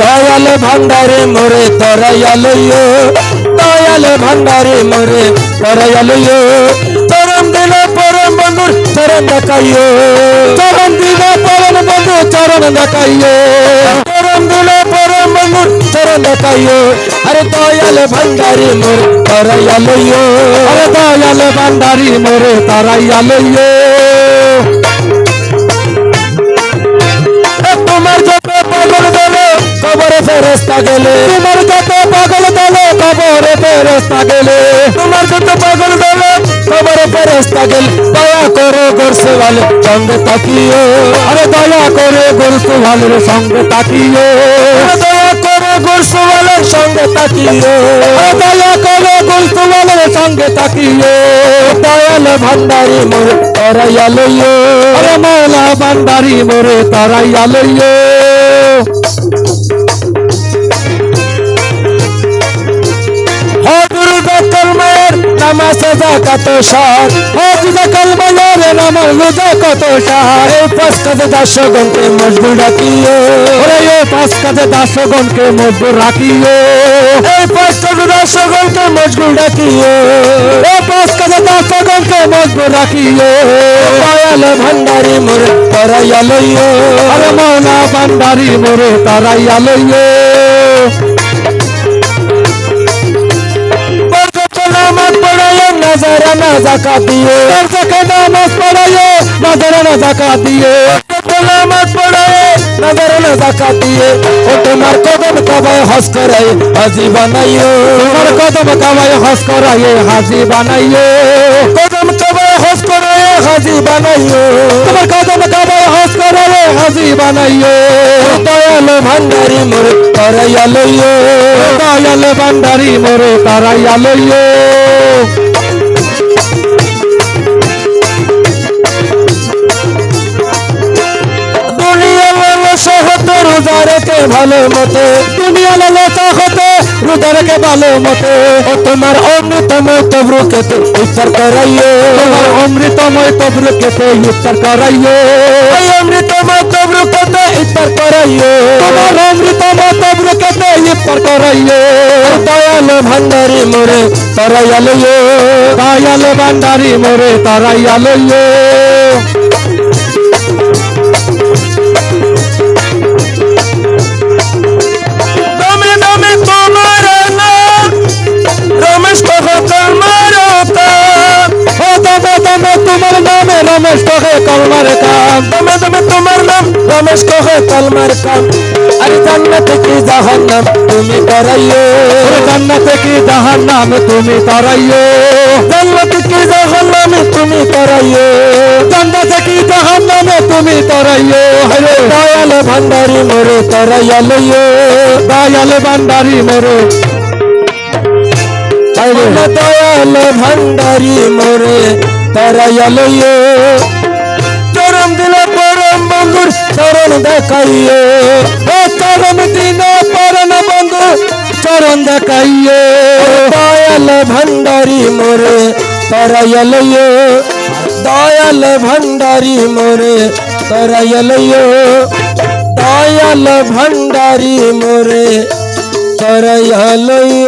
দয়াল ভান্ডারে মোরে তরাইয়ালইও দয়াল ভান্ডারে মোরে তরাইয়ালইও চরণ দিল পরম বন্ধুর চরণ দেখাইও। চরণ দিল পরম বন্ধু চরণ দেখাইও। চরণ দিল পরম বন্ধুর চরণ দেখাইও। আরে দয়াল ভান্ডারে মোরে তরাইয়ালইও আরে দয়াল ভান্ডারি মোরে তরাইয়ালইও তোমার যত পাগল দলে, কবরে ফেরস্তা গেলে। তোমার যত পাগল দলে, কবরে ফেরস্তা গেলে। তোমার যত পাগল দলে, কবরে ফেরস্তা গেলে। দয়া করে গোরসে ভালো সঙ্গে তাকিও। আরে দয়া করে গোরসে ভালোর সঙ্গে আরে দয়া করে গোরসে সঙ্গে তাকিয়ে। দয়া করে ভালোর সঙ্গে তাকিয়ে। দয়াল ভান্ডারি মোরে তারাইয়া লইয়ে। মৌলা ভান্ডারি মোরে তারাইয়া লইও জাকাত সার? হজুর দকল মায়ের নামাজে কত সার? এই পাঁচ কাজে দাসো গণকে মজবুর রাখিও। ওরে এই পাঁচ কাজে দাসো গণকে মজবুর রাখিও। এই পাঁচ কাজে দাসো গণকে মজবুর রাখিও। এই পাঁচ কাজে দাসো গণকে মজবুর রাখিও। দয়াল ভান্ডারি মোরে তরাইয়া লইও। আরে মৌলা ভান্ডারি মোরে তরাইয়া লইও। পড়ায় নজরানা জাকাত দিয়ে বরকত নামাজ পড়ায় নজরানা জাকাত দিয়ে বরকত নামাজ পড়ায় নজরানা জাকাত দিয়ে ও তোমার কদম কবায় হস করায় হাজি বানাইও তোমার কদম কবায় হস করায় হাজি বানাইও কদম কবায় হস করায় হাজি বানাইও তোমার কদম কবায় হস করায় হাজি বানাইও দয়াল ভান্ডারি মোরে তরাইয়া লইও দয়াল ভালো মতে দুনিয়া লালসা হতে রোজা রেখে ভালো মতে। ও তোমার অমৃতময় তবরু খেতে ইফতার করাইও তোমার অমৃতময় তবরু খেতে ইফতার করাইও এই অমৃতময় তবরু খেতে ইফতার করাইও তোমার অমৃতময় তবরু খেতে ইফতার করাইও দয়াল ভান্ডারি মোরে তরাইয়ালইও দয়াল ভান্ডারি মোরে তরাইয়ালইও রমেশ কহে কলমার কাম। দমে দমে তোমার নাম রমেশ কহে কলমার কাম। আরে জান্নাত কি জাহান্নাম তুমি করাইও আরে জান্নাত কি জাহান্নাম তুমি করাইও জান্নাত কি জাহান্নাম তুমি করাইও জান্নাত কি জাহান্নাম তুমি করাইও হরে দয়াল ভান্ডারি মোরে করাইয়া লইও দয়াল ভান্ডারি মোরে। দয়াল ভান্ডারি মোরে চরম দিল পরম বন্ধুর চরণ দেখাইও ও চরম দিন পরম বন্ধু চরণ দেখাইও দয়াল ভান্ডারি মোরে তরাইলইও দয়াল ভান্ডারি মোরে তরাইলইও দয়াল ভান্ডারি মোরে তরাইলইও